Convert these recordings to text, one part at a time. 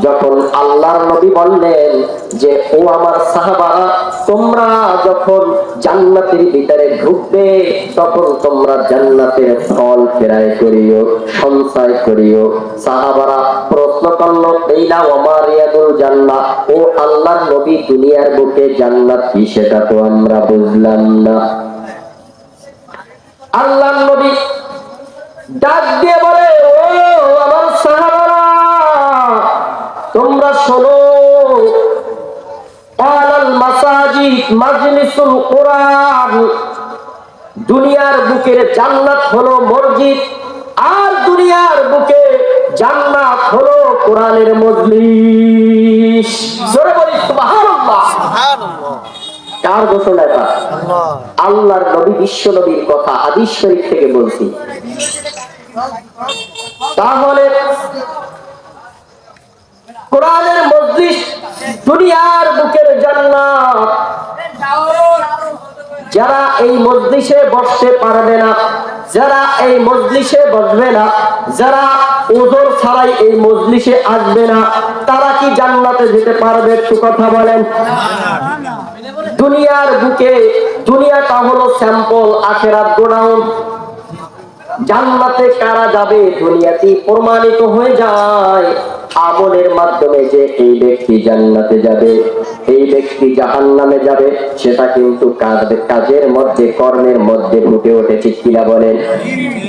যখন আল্লাহর নবী বললেন যে, ও আমার তোমরা যখন জান্নাতের ভিতরে ঢুকবে, তখন তোমরা জান্নাতের ফল ফেরায় করিও, সঞ্চয় করিও। সাহাবারা প্রশ্ন করল ওমার রিয়াদুল জান্নাহ ও আল্লাহর নবী দুনিয়ার বুকে জান্নাত কি সেটা তো আমরা বুঝলাম না। আল্লাহর নবী ডাক দিয়ে বলে, ও আমার সাহাবারা, তোমরা শোনো মাসাজিদ দুনিয়ার বুকের জান্নাত হলো মসজিদ, আর দুনিয়ার বুকে জান্নাত হলো কোরআনের মজলিস। কার ঘোষণা এটা আল্লাহর নবী বিশ্ব নবীর কথা হাদিস শরীফ থেকে বলছি। তাহলে কোরআনের মসজিদ দুনিয়ার বুকের জান্নাত। যারা এই মজলিসে বসতে পারবে না যারা এই মজলিসে বসবে না যারা ওজোর ছাড়াই এই মজলিসে আসবে না তারা কি জান্নাতে যেতে পারবে একটু কথা বলেন? দুনিয়ার বুকে, দুনিয়াটা হলো স্যাম্পল আখেরাত গোডাউন। জান্নাতে কারা যাবে, দুনিয়াতে প্রমাণিত হয়ে যায়। আমলের মাধ্যমে যে এই ব্যক্তি জান্নাতে যাবে, এই ব্যক্তি যাবে, সেটা কিন্তু কাজের মধ্যে, কর্মের মধ্যে ফুটে ঠিক কিনা বলেন?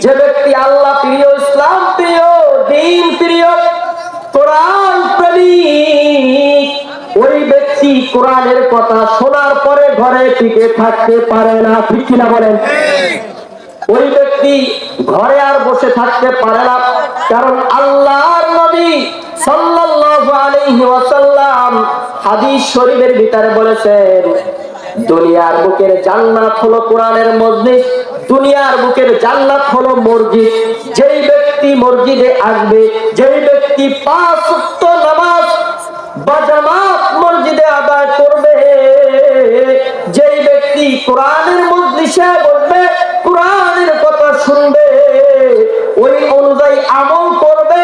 যে ব্যক্তি আল্লাহ প্রিয়, ইসলাম প্রিয়, দিন প্রিয়, কোরআন কোরআনের কথা শোনার পরে ঘরে টিকে থাকতে পারে না। ঠিক কিনা বলেন? ওই ব্যক্তি ঘরে আর বসে থাকতে পারে না কারণ আল্লাহর নবী সাল্লাল্লাহু আলাইহি ওয়াসাল্লাম হাদিস শরীফের ভিতরে বলেছেন দুনিয়ার বুকের জান্নাত হলো কোরআনের মসজিদ দুনিয়ার বুকের জান্নাত হলো মসজিদ। যেই ব্যক্তি মসজিদে আসবে যেই ব্যক্তি পাঁচ নামাজ বা জামাত কোরআনের মজলিসে বসবে কোরআনের কথা শুনবে ওই অনুযায়ী আমল করবে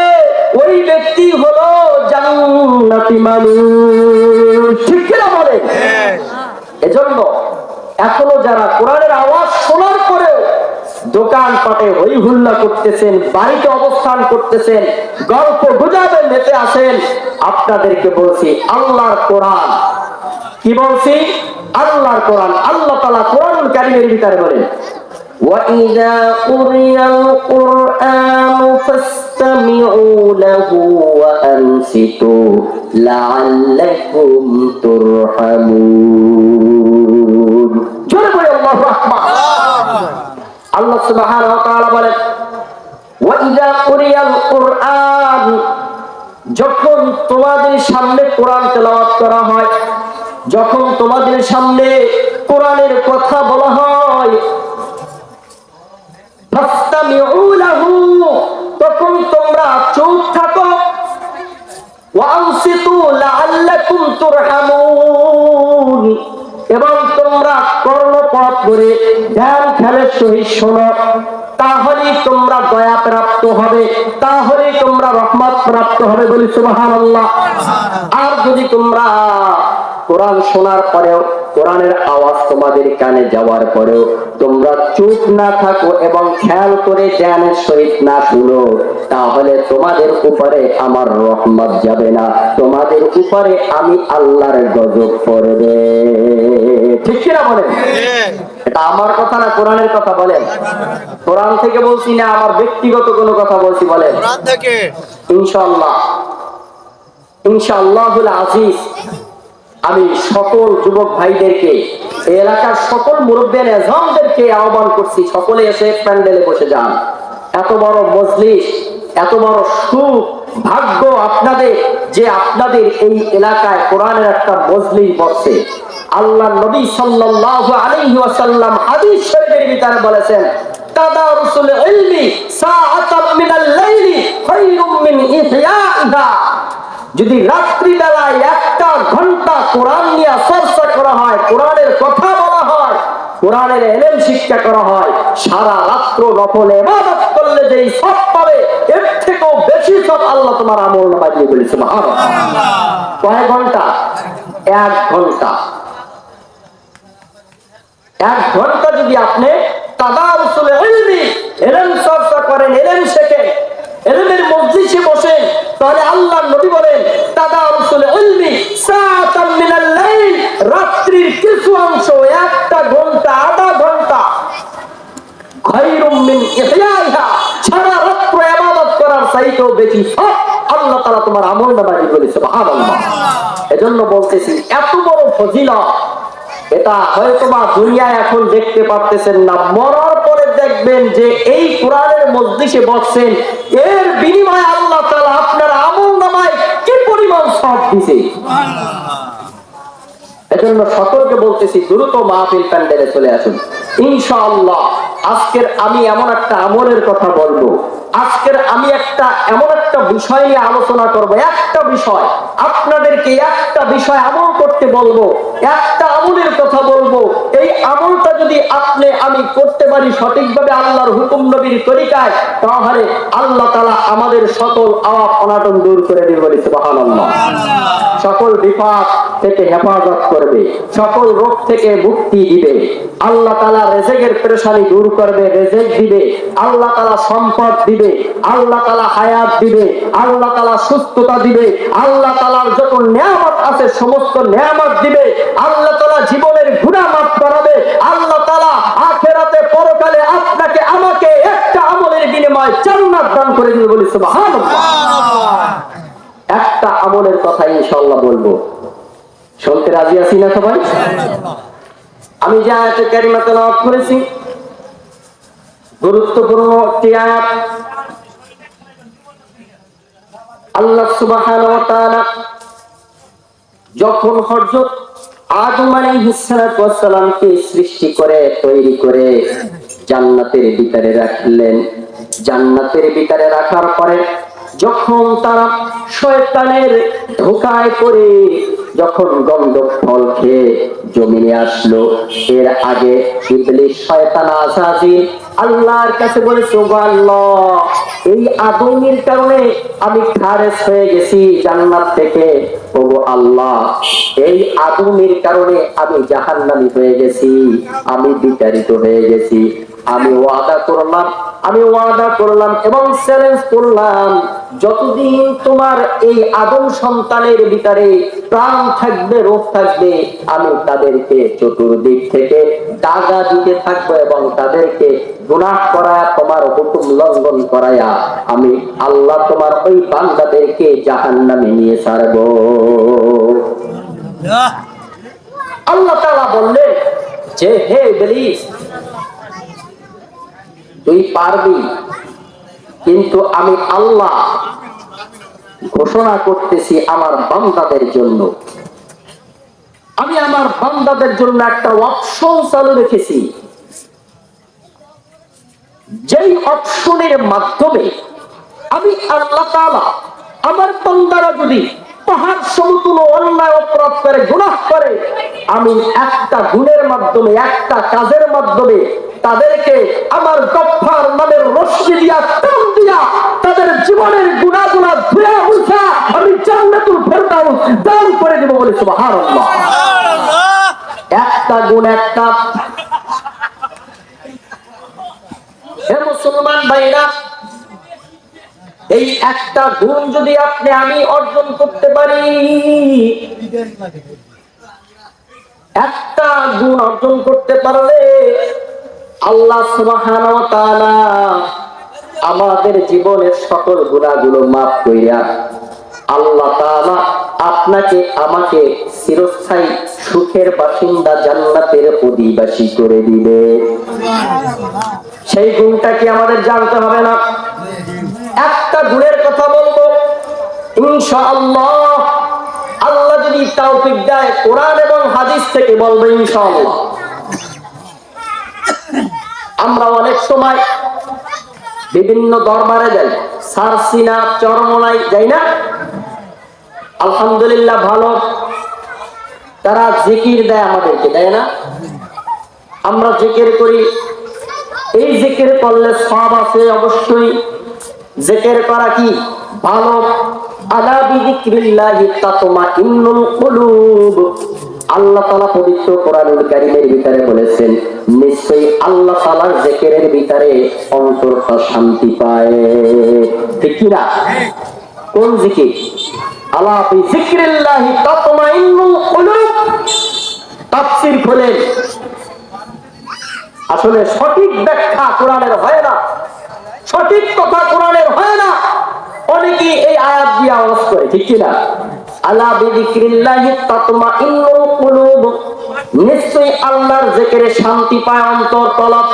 ওই ব্যক্তি হলো জান্নাতি মানুষ। ঠিক কিনা বলে? এজন্য এখনও যারা কোরআনের আওয়াজ শোনার পরেও দোকান পাটে হই হুল্লা করতেছেন বাড়িতে অবস্থান করতেছেন গল্প গুজাবে মেতে আসেন আপনাদেরকে বলছি আল্লাহর কোরআন। কি বলছি? আল্লাহর কোরআন আল্লাহ তালা কোরআন কারিমের ভিতরে বলেন وَإِذَا قُرِئَ الْقُرْآنُ فَاسْتَمِعُوا لَهُ وَأَنصِتُوا لَعَلَّكُمْ تُرْحَمُونَ জোরে বলে আল্লাহু আকবার আল্লাহ সুবহানাহু ওয়া তাআলা বলেন وَإِذَا قُرِئَ الْقُرْآنُ যখন তোমাদের সামনে কোরআন তেলাওয়াত করা হয় যখন তোমাদের সামনে কোরআনের কথা বলা হয় তখন তোমরা চুপ থাকো। এবং তোমরা কর্ণপাত করে ধ্যান খেলের সহিত শোনো। তাহলেই তোমরা দয়া প্রাপ্ত হবে, তাহলেই তোমরা রহমত প্রাপ্ত হবে বলি সুবহানাল্লাহ। আর যদি তোমরা কোরআন শোনার পরেও কোরআনের আওয়াজ তোমাদের কানে যাওয়ার পরেও তোমরা চুপ না থাকো এবং খেয়াল করে ধ্যানের সহিত না শুনো। তাহলে তোমাদের উপরে আমার রহমত যাবে না। তোমাদের উপরে আমি আল্লাহর গজব পড়বে। ঠিক কিনা বলেন? এটা আমার কথা না কোরআনের কথা বলেন? কোরআন থেকে বলছি না আমার ব্যক্তিগত কোনো কথা বলছি বলেন? ইনশাআল্লাহ। ইনশাআল্লাহুল আজিজ। আমি সকল যুবক ভাইদেরকে এলাকার সকল মুরব্বিয়ান এজমদেরকে আহ্বান করছি, সকলে এসে প্যান্ডেলে বসে যান। এত বড় মজলিস, এত বড় সুখ, ভাগ্য আপনাদের যে আপনাদের এই এলাকায় কোরআনের একটা মজলিস বসছে আল্লাহ নবী সাল্লাল্লাহু আলাইহি ওয়াসাল্লাম হাদিস শরীফের ভিতরে বলেছেন তাদারুসুল ইলমি সাআতাম মিনাল লাইলি খায়রুম মিন ইহয়াইহা। যদি রাত্রি বেলায় একটা ঘণ্টা কোরআন নিয়ে চর্চা করা হয়, কোরআনের কথা বলা হয়, কোরআনের এলেম শিক্ষা করা হয়, সারা রাত্র নফল এবাদত করলে যেই সব পাবে, এর থেকেও বেশি সব আল্লাহ তোমার আমল নামা দিয়ে বলেছে কয় ঘণ্টা? এক ঘণ্টা। এক ঘণ্টা যদি আপনি তাদা উসুলে এলেম চর্চা করেন, এলেম শেখেন এলেমের মজলিসে বসেন তাহলে আল্লাহ নবী বলেন তাদা উসুলে ইলমি সাআতাম মিনাল লাইল রাত্রির কিছু অংশ একটা ঘণ্টা আধা ঘণ্টা খায়রুম মিন ইহয়াইহা সারা রাত্র ইবাদত করার চাইতেও বেশি সব আল্লাহ তারা তোমার আমল নামায় বলেছে এজন্য বলতেছি, এত বড় ফজিল এটা হয়তো বা দুনিয়ায় এখন দেখতে পারতেছেন না, মরার পরে দেখবেন যে এই কোরআনের মজলিসে বসছেন, এর বিনিময়ে আল্লাহ তালা আপনার আমল নামায় কি পরিমাণ সব দিছে। এজন্য সকলকে বলতেছি, দ্রুত মাহফিল প্যান্ডেলে চলে আসুন। ইনশাআল্লাহ, আজকের আমি এমন একটা আমলের কথা বলব। আজকের আমি একটা, এমন একটা বিষয় নিয়ে আলোচনা করব। একটা বিষয়, আপনাদেরকে একটা বিষয় আমল করতে বলব, একটা আমলের কথা বলব। এই আমলটা যদি আপনি, আমি করতে পারি সঠিকভাবে আল্লাহর হুকুম নবীর তরিকায়, তাহলে আল্লাহ তাআলা আমাদের সকল আওয়াব অনাটন দূর করে দিবে বলে, সুবহানাল্লাহ। সকল বিপদ থেকে হেফাজত করবে সকল রোগ থেকে মুক্তি দিবে। আল্লাহ তালা রেজেকের পেরেশানি দূর করবে রেজেক দিবে আল্লাহ তালা সম্পদ দিবে আল্লাহ তালা হায়াত দিবে আল্লাহ তালা সুস্থতা দিবে আল্লাহ তালার যত নিয়ামত আছে সমস্ত নিয়ামত দিবে আল্লাহ তালা জীবনের গুণা মাফ করাবে আল্লাহ তালা আখেরাতে পরকালে আপনাকে আমাকে একটা আমলের বিনিময় জান্নাত দান করে দিবে বলি সুবহানাল্লাহ। একটা আমলের কথা ইনশাল্লাহ বলব। শুনতে রাজি আছি না সবাই? আমি যে আয়াতে কারিমা তেলাওয়াত করেছি, গুরুত্বপূর্ণ একটি আয়াত। আল্লাহ সুবহানাহু ওয়া তাআলা যখন হযরত আদম আলাইহিস সালামকে সৃষ্টি করে, তৈরি করে জান্নাতের ভিতরে রাখলেন। জান্নাতের ভিতরে রাখার পরে যখন তারা শয়তানের ধোকায় পড়ে যখন গন্ধক ফল খেয়ে জমিনে আসলো, এর আগে ইবলিস শয়তান আসাজি আল্লাহর কাছে বলে সুবহানাল্লাহ এই আদমের কারণে আমি খারেজ হয়ে গেছি জান্নাত থেকে। ওগো আল্লাহ, এই আদমের কারণে আমি জাহান্নামী হয়ে গেছি, আমি বিতাড়িত হয়ে গেছি। আমি ওয়াদা করলাম আমি ওয়াদা করলাম এবং চ্যালেঞ্জ করলাম যতদিন তোমার এই আদম সন্তানের ভিতরে প্রাণ থাকবে রোগ থাকবে আমি তাদেরকে চতুর্দিক থেকে দাগা দিতে থাকব এবং তাদেরকে গুনাহ করায়া তোমার হুকুম লঙ্ঘন করায়া আমি আল্লাহ তোমার ওই বান্দাদেরকে জাহান্নামে নিয়ে ছাড়বো। আল্লাহ তাআলা বললেন যে হে ইবলিস তুই পারবি। কিন্তু আমি আল্লাহ ঘোষণা করতেছি আমার বান্দাদের জন্য। আমি আমার বান্দাদের জন্য একটা অপশন চালু রেখেছি। যেই অপশনের মাধ্যমে আমি আল্লাহ তাআলা আমার বান্দারা যদি পাহাড় সমতুল অন্যায়, অপরাধ করে, গুনাহ করে, আমি একটা গুণের মাধ্যমে, একটা কাজের মাধ্যমে তাদেরকে আমার গফফার নামের রশ্মি দিয়া টান দিয়া তাদের জীবনের গুণাগুলা ধুয়ে মুছা আমি জান্নাতুল ফেরদাউস দান করে দেব বলে সুবহানাল্লাহ। একটা গুণ একটা। হে মুসলমান ভাইরা এই একটা গুণ যদি আপনি আমি অর্জন করতে পারি একটা গুণ অর্জন করতে পারলে আল্লাহ আমাদের জীবনের সকল গুণাগুলো মাফ কইরা আল্লাহ আপনাকে, আমাকে চিরস্থায়ী সুখের বাসিন্দা জান্নাতের অধিবাসী করে দিবে। সেই গুণটা কি আমাদের জানতে হবে না? একটা গুণের কথা বলব, ইনশাআল্লাহ। আল্লাহ যদি তৌফিক দেয়, কোরআন এবং হাদিস থেকে বলব ইনশাআল্লাহ। আমরা অনেক সময় বিভিন্ন দরবারে যাই। সারসিনা চরমনাই যাই না? আলহামদুলিল্লাহ ভালো। তারা জিকির দেয় আমাদেরকে দেয় না? আমরা জিকির করি। এই জিকির করলে সব আছে অবশ্যই। জিকির করা কি? ভালো। আলা বিযিকরিল্লাহি তাতমাইন্নুল কুলুব। আল্লাহ তাআলা পবিত্র কোরআনুল কারীমের ভিতরে বলেছেন, নিশ্চয়ই আল্লাহ তাআলার জিকিরের ভিতরে অন্তরটা শান্তি পায়। ঠিক কি না? কোন জিকির? আলা বিযিকরিল্লাহি তাতমাইন্নুল কুলুব। তাফসীর খোলেন। আসলে সঠিক ব্যাখ্যা কোরআনের হয় না। সঠিক কথা কোরআনের হয় না। অনেকেই এই আয়াত দিয়ে আওয়াজ করে, ঠিক কিনা আলা বিযিকরিল্লাহি তাতমাইন্নুল কুলুব। নিশ্চয়ই আল্লাহর জিকিরে শান্তি পায় অন্তর তলব।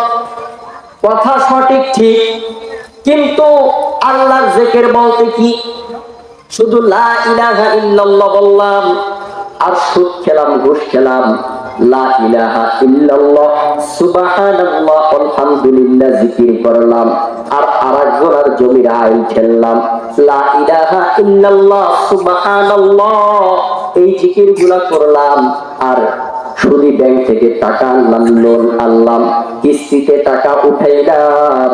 কথা সঠিক ঠিক, কিন্তু আল্লাহর জিকির বলতে কি? শুধু লা ইলাহা ইল্লাল্লাহ বললাম, আর সুদ খেলাম, ঘুষ খেলাম, লা ইলাহা ইল্লাল্লাহ, সুবহানাল্লাহ, আলহামদুলিল্লাহ, জিকির করলাম, আর আরেকজনের জমির আইল খেললাম। লা ইলাহা ইল্লাল্লাহ, সুবহানাল্লাহ। এই জিকিরগুলা করলাম, আর সুদি ব্যাংক থেকে টাকা আনলাম লোন আনলাম, কিস্তিতে টাকা উঠাইলাম।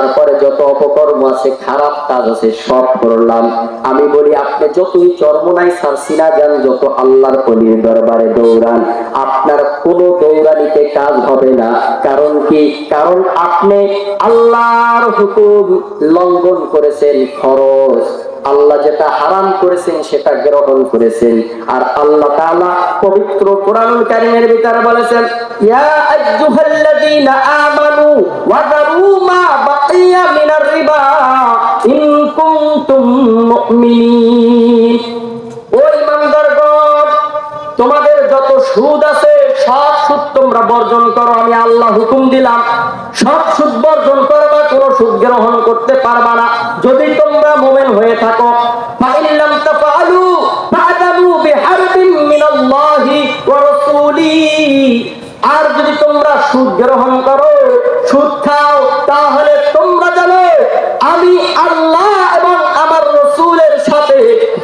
তারপরে যত অপকর্ম আছে, খারাপ কাজ আছে, সব করলাম। আমি বলি, আপনি যতই চর্মনাই সারসিনা যান, যত আল্লাহর অলির দরবারে দৌড়ান। আপনার কোনো দৌড়ানিতে কাজ হবে না। কারণ কি? কারণ আপনি আল্লাহর হুকুম লঙ্ঘন করেছেন খরচ আল্লাহ যেটা হারাম করেছেন, সেটা গ্রহণ করেছেন। আর আল্লাহ তাআলা পবিত্র কোরআনুল কারীমের ভিতরে বলেছেন, ইয়া আইয়ুহাল্লাযীনা আমানু ওয়া দারু মা বাকিয়া মিনার রিবা, ইন কুনতুম মুমিনিন। ও তোমাদের যত সুদ আছে, সব সুদ তোমরা বর্জন করো, আমি আল্লাহ হুকুম দিলাম। সব সুদ বর্জন কোনো সুদ গ্রহণ করতে পারবা না। যদি তোমরা মোমেন হয়ে থাকো ফাইল্লাম মিনাল্লাহি ওয়া রাসূলিহি আর যদি তোমরা সুদ গ্রহণ করো, সুদ খাও, তাহলে আমি আল্লাহ এবং আমার রসূলের সাথে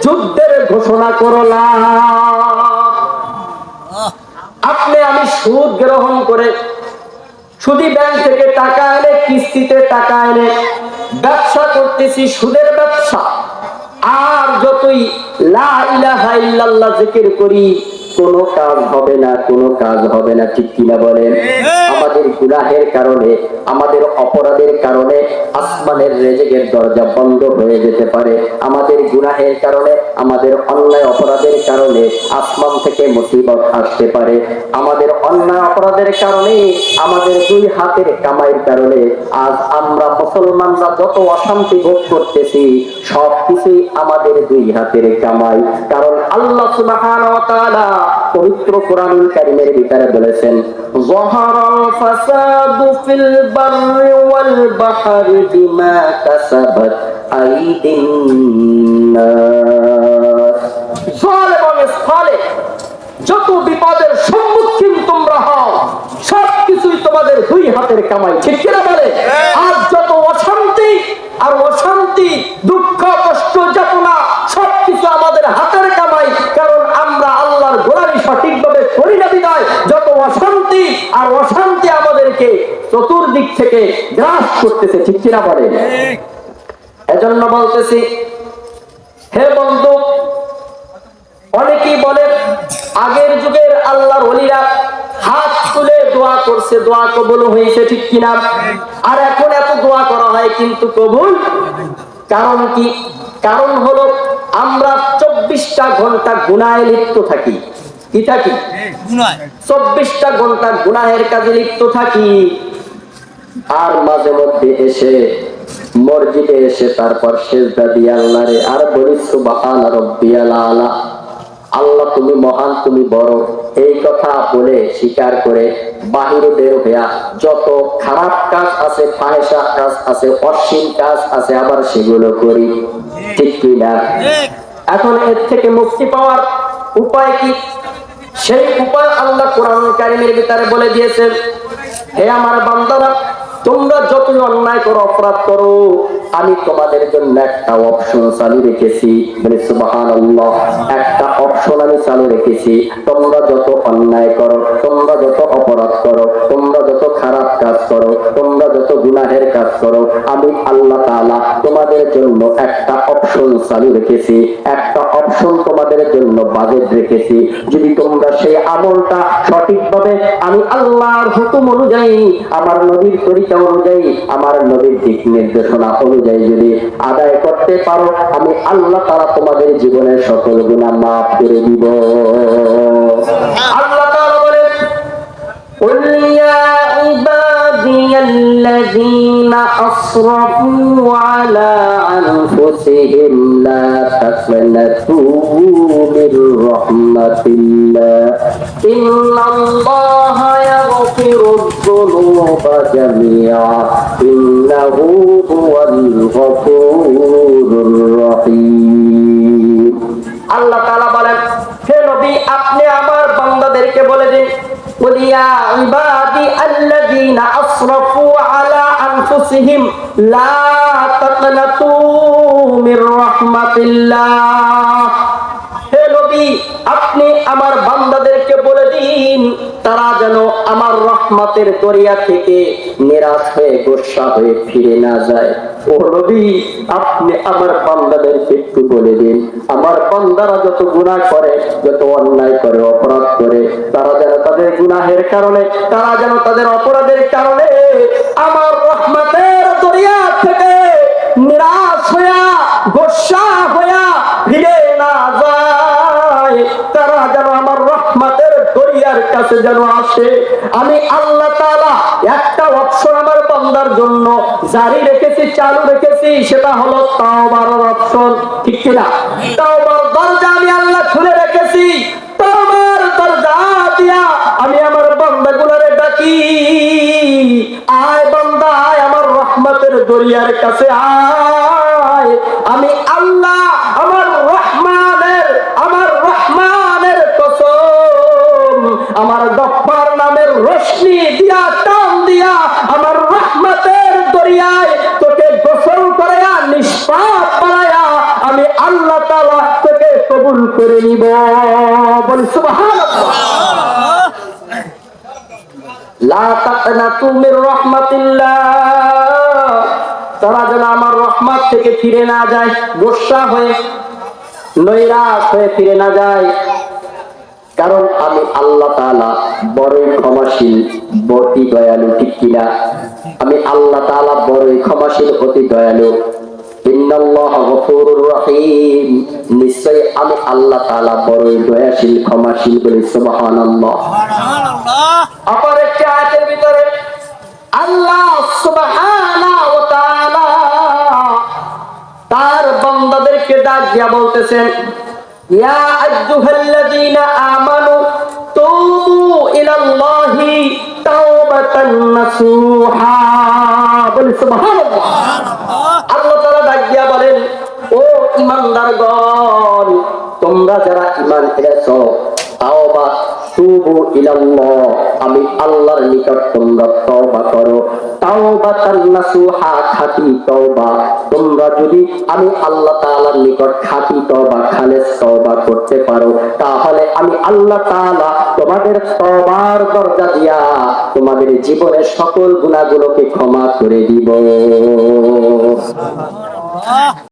যুদ্ধের ঘোষণা করলাম। আপনি আমি সুদ গ্রহণ করে সুদি ব্যাংক থেকে টাকা এনে, কিস্তিতে টাকা এনে ব্যবসা করতেছি, সুদের ব্যবসা। আর যতই লা করি কোনো কাজ হবে না কোনো কাজ হবে না ঠিক কিনা বলেন? আমাদের গুনাহের কারণে আমাদের অপরাধের কারণে আসমানের রেজেকের দরজা বন্ধ হয়ে যেতে পারে। আমাদের গুনাহের কারণে আমাদের অন্যায় অপরাধের কারণে আসমান থেকে মুসিবত আসতে পারে। আমাদের অন্যায় অপরাধের কারণে আমাদের দুই হাতের কামাইয়ের কারণে আজ আমরা মুসলমানরা যত অশান্তি ভোগ করতেছি, সব কিছুই আমাদের দুই হাতের কামাই। কারণ আল্লাহ সুবহানাহু ওয়া তাআলা পবিত্র কোরআনুল কারীমের ভিতরে বলেছেন যাহারাল ফাসাদু ফিল বাররি ওয়াল বাহরি বিমা কাসাবাত আইদিন নাস এবং স্থলে যত বিপদের সম্মুখীন তোমরা হও সব কিছুই তোমাদের দুই হাতের কামাই। ঠিক কিনা বলে? আর যত অশান্তি আর অশান্তি দুঃখ কষ্ট যাতনা সবকিছু আমাদের হাতের কামাই কারণ আমরা আল্লাহর গোলামি সঠিকভাবে করি না বিদায়। যত অশান্তি আর অশান্তি আমাদেরকে চতুর্দিক থেকে গ্রাস করতেছে ঠিক কিনা বলে? এজন্য বলতেছি হে বন্ধু করছে দোয়া কবুল হয়েছে ঠিক কিনা? আর এখন এত দোয়া করা হয় কিন্তু কবুল? কারণ কি? কারণ হলো আমরা চব্বিশটা ঘণ্টা গুনায় লিপ্ত থাকি। কি থাকি? চব্বিশটা ঘণ্টা গুনাহের কাজে লিপ্ত থাকি। আর মাঝে মধ্যে এসে মসজিদে এসে তারপর সেজদা দিয়ে আল্লাহরে আর বলি সুবহান রব্বিয়াল আলা। আল্লাহ তুমি মহান তুমি বড়। এই কথা বলে স্বীকার করে বাহিরে বের হইয়া যত খারাপ কাজ আছে ফাহেসা কাজ আছে অশ্লীল কাজ আছে আবার সেগুলো করি। ঠিক কি না? এখন এর থেকে মুক্তি পাওয়ার উপায় কি? সেই উপায় আল্লাহ কোরআন কারিমের ভিতরে বলে দিয়েছেন হে আমার বান্দারা তোমরা যতই অন্যায় করো অপরাধ করো আমি তোমাদের জন্য একটা অপশন চালু রেখেছি। মানে সুবাহান একটা অপশন আমি চালু রেখেছি। তোমরা যত অন্যায় করো, তোমরা যত অপরাধ করো, তোমরা যত খারাপ কাজ করো তোমরা যত গুনাহের কাজ করো আমি আল্লাহ তাআলা তোমাদের জন্য একটা অপশন চালু রেখেছি একটা অপশন তোমাদের জন্য বাজেট রেখেছি। যদি তোমরা সেই আমলটা সঠিকভাবে আমি আল্লাহর হুকুম অনুযায়ী আমার নবীর তরিকা অনুযায়ী আমার নবীর দিক নির্দেশনা অনুযায়ী যদি আদায় করতে পারো আমি আল্লাহ তারা তোমাদের জীবনের সকল গুণা মাফ করে দিব। আল্লাহ তারা عبادي الذين أسرفوا على أنفسهم لا تقنطوا من رحمة الله إن الله يغفر الذنوب جميعا إنه هو الغفور الرحيم আল্লাহ তাআলা বলেন হে নবী আপনি আমার বান্দাদেরকে বলে দিন قل يا عبادي الذين أسرفوا على أنفسهم لا تقنطوا من رحمة الله হে নবী আপনি আমার বান্দাদেরকে বলে দিন তারা যেন আমার রহমতের দরিয়া থেকে নিরাশ হয়ে গোসা হয়ে ফিরে না যায়। ও নবী, আপনি আমার একটু বলে দিন। আমার যত গুনাহ করে, যত অন্যায় করে, অপরাধ করে, তারা যেন তাদের গুনাহের কারণে, তারা যেন তাদের অপরাধের কারণে আমার রহমতের দরিয়া থেকে নিরাশ হইয়া গোসা কাছে যেন আসে, আমি আল্লাহ তাআলা একটা অপশন আমার বান্দার জন্য জারি রেখেছি, চালু রেখেছি, সেটা হলো তাওবার অপশন, ঠিক কিনা? তাওবার দরজা আমি আল্লাহ খুলে রেখেছি আমি আমার বান্দাগুলোরে ডাকি, আয় বান্দা, আয় আমার রহমতের দরিয়ার কাছে আয়। তোকে গোসল নিষ্পাপ আমি আল্লাহ তাআলা তোকে কবুল করে নিব। সুবহানাল্লাহ। লা তাকনাতু মির রাহমাতিল্লাহ। তারা যেন আমার রহমত থেকে ফিরে না যায়, গোসা হয়ে, নৈরাশ হয়ে ফিরে না যায়। কারণ আমি আল্লাহ তাআলা বড়ই ক্ষমাশীল অতি দয়ালু, ঠিক কিনা? আমি আল্লাহ তাআলা বড়ই ক্ষমাশীল অতি দয়ালু। আমি আল্লাহ তাআলা বড়ই দয়াশীল ক্ষমাশীল বলে সুবহানাল্লাহ। অপর একটি আয়াতের ভিতরে আল্লাহ সুবহানাহু ওয়া তাআলা তার বান্দাদেরকে ডাক দিয়া বলতেছেন ইয়া আইয়ুহাল্লাযীনা আমানু তুবু ইলাল্লাহি তাওবাতান নাসুহা বলি, সুবহানাল্লাহ। আল্লাহ তাআলা ডাক দিয়া বলেন, ও ঈমানদারগণ তোমরা যারা ঈমান এনেছো, তাওবা আমি আল্লাহর নিকট তোমরা তওবা করো। নাসুহা তওবা। তোমরা যদি আমি আল্লাহ তাআলার নিকট তওবা, খালেস তওবা করতে পারো, তাহলে আমি আল্লাহ তাআলা তোমাদের তওবার দরজা দিয়া তোমাদের জীবনের সকল গুনাহগুলোকে ক্ষমা করে দিব।